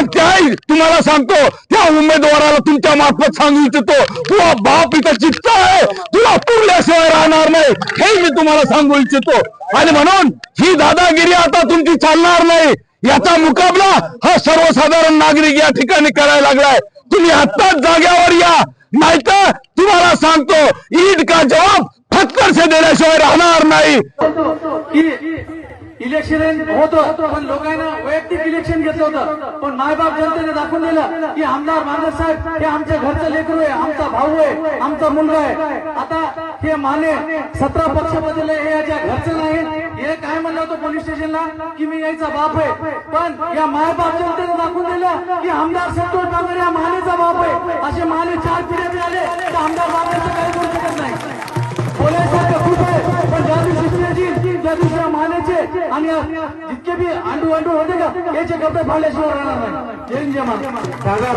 आणि त्या तुम्हाला सांगतो त्या उमेदवाराला तुमच्या मार्फत सांगू इच्छितो. तुला बाप इथं चित्त आहे. तुला पुरल्याशिवाय राहणार नाही. हे मी तुम्हाला सांगू इच्छितो. आणि म्हणून ही दादागिरी आता तुमची चालणार नाही. याचा मुकाबला हा सर्वसाधारण नागरिक या ठिकाणी करायला लागलाय. तुम्ही आत्ताच जाग्यावर या. नाहीतर तुम्हाला सांगतो ईद का जवाब फटकर से देण्याशिवाय राहणार नाही. इलेक्शन होतं. पण लोकांना वैयक्तिक इलेक्शन घेतलं होतं. पण मायबाप जनतेने दाखवून दिलं की आमदार माने साहेब हे आमच्या घरचं लेकरू आहे आमचा भाऊ आहे आमचा मुलगा आहे. आता हे माने सतरा पक्ष बदलले हे याच्या घरचं नाही हे काय म्हणलं होतं पोलीस स्टेशनला की मी यायचा बाप आहे. पण या मायबाप जनतेने दाखवून दिलं की आमदार संतोष बाबर या मानेचा बाप आहे. असे माने चार पिढ्या मिळाले तर आमदार बाबराचं काही करू शकत नाही. बोलायचं खूप आहे पण ज्या दिवशी ज्या दिवशी या आणि जितके बी अंडू अंडू होते का याचे कपडे फाडल्याशिवाय राहणार नाही. जय